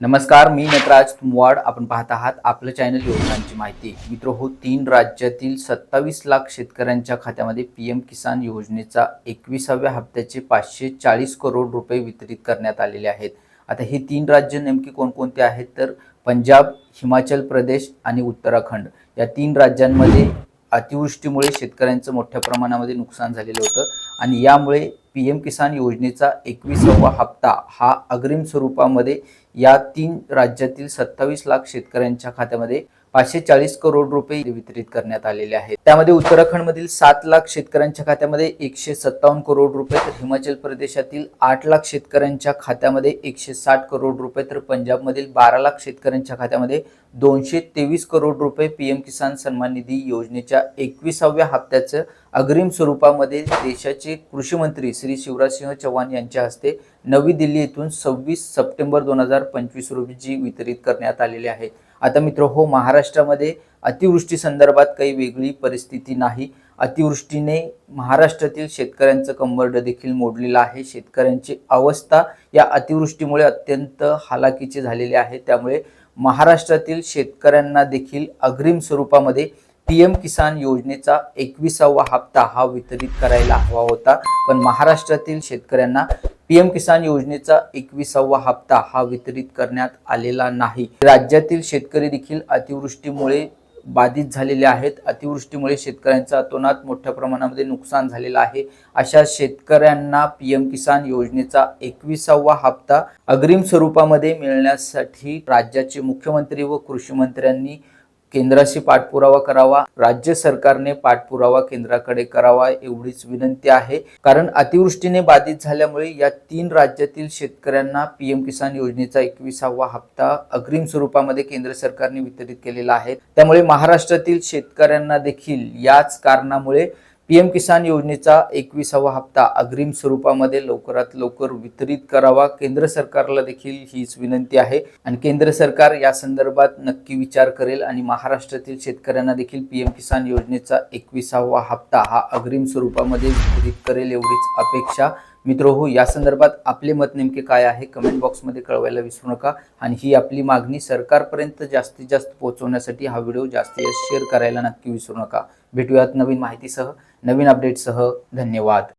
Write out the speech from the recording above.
नमस्कार मी नटराज तुमवाड. आपण पाहत आहात आपलं चॅनल योजनांची माहिती. मित्र हो तीन राज्यातील सत्तावीस लाख शेतकऱ्यांच्या खात्यामध्ये पी एम किसान योजनेचा एकविसाव्या हप्त्याचे पाचशे चाळीस करोड रुपये वितरित करण्यात आलेले आहेत. आता हे तीन राज्य नेमकी कोणकोणते आहेत? तर पंजाब हिमाचल प्रदेश आणि उत्तराखंड. या तीन राज्यांमध्ये अतिवृष्टीमुळे शेतकऱ्यांचं मोठ्या प्रमाणामध्ये नुकसान झालेलं होतं. आणि यामुळे पी एम किसान योजनेचा एकविसावा हप्ता हा अग्रिम स्वरूपामध्ये या तीन राज्यातील सत्तावीस लाख शेतकऱ्यांच्या खात्यामध्ये पाचशे चाळीस करोड रुपये वितरित करण्यात आलेले आहेत. त्यामध्ये उत्तराखंडमधील सात लाख शेतकऱ्यांच्या खात्यामध्ये एकशे सत्तावन्न करोड रुपये तर हिमाचल प्रदेशातील आठ लाख शेतकऱ्यांच्या खात्यामध्ये एकशे साठ करोड रुपये तर पंजाबमधील बारा लाख शेतकऱ्यांच्या खात्यामध्ये दोनशे तेवीस करोड रुपये पीएम किसान सन्मान निधी योजनेच्या एकविसाव्या हप्त्याचं अग्रिम स्वरूपामध्ये देशाचे कृषी मंत्री श्री शिवराजसिंह चौहान यांच्या हस्ते नवी दिल्ली येथून सव्वीस सप्टेंबर दोन हजार पंचवीस रोजी वितरित करण्यात आलेले आहे. आता मित्र हो महाराष्ट्रामध्ये अतिवृष्टी संदर्भात काही वेगळी परिस्थिती नाही. अतिवृष्टीने महाराष्ट्रातील शेतकऱ्यांचं कंबर्ड देखील मोडलेलं आहे. शेतकऱ्यांची अवस्था या अतिवृष्टीमुळे अत्यंत हालाकीची झालेली आहे. त्यामुळे महाराष्ट्रातील शेतकऱ्यांना देखील अग्रिम स्वरूपामध्ये पी एम किसान योजनेचा एकविसावा हप्ता हा वितरित करायला हवा होता. पण महाराष्ट्रातील शेतकऱ्यांना पी एम किसान योजनेचा एकविसावा हप्ता हा वितरित करण्यात आलेला नाही. राज्यातील शेतकरी देखील अतिवृष्टीमुळे बाधित झालेले आहेत. अतिवृष्टीमुळे शेतकऱ्यांचं अतोनात मोठ्या प्रमाणामध्ये नुकसान झालेलं आहे. अशा शेतकऱ्यांना पी एम किसान योजनेचा एकविसावा हप्ता अग्रिम स्वरूपामध्ये मिळण्यासाठी राज्याचे मुख्यमंत्री व कृषी मंत्र्यांनी केंद्राशी पाठपुरावा करावा राज्य सरकारने पाठपुरावा केंद्राकडे करावा एवढीच विनंती आहे. कारण अतिवृष्टीने बाधित झाल्यामुळे या तीन राज्यातील शेतकऱ्यांना पीएम किसान योजनेचा एकविसावा हप्ता अग्रिम स्वरूपामध्ये केंद्र सरकारने वितरित केलेला आहे. त्यामुळे महाराष्ट्रातील शेतकऱ्यांना देखील याच कारणामुळे पीएम किसान योजनेचा एकविसावा हप्ता अग्रिम स्वरूपामध्ये लवकरात लवकर वितरित करावा केंद्र सरकारला देखील हीच विनंती आहे. आणि केंद्र सरकार या संदर्भात नक्की विचार करेल आणि महाराष्ट्रातील शेतकऱ्यांना देखील पीएम किसान योजनेचा एकविसावा हप्ता हा अग्रिम स्वरूपामध्ये वितरित करेल एवढीच अपेक्षा. मित्र हो या संदर्भात आपले मत नेमके काय आहे? कमेंट बॉक्समध्ये कळवायला विसरू नका. आणि ही आपली मागणी सरकारपर्यंत जास्तीत जास्त पोहोचवण्यासाठी हा व्हिडिओ जास्तीत जास्त शेअर करायला नक्की विसरू नका. भेटूयात नवीन माहितीसह नवीन अपडेटसह धन्यवाद.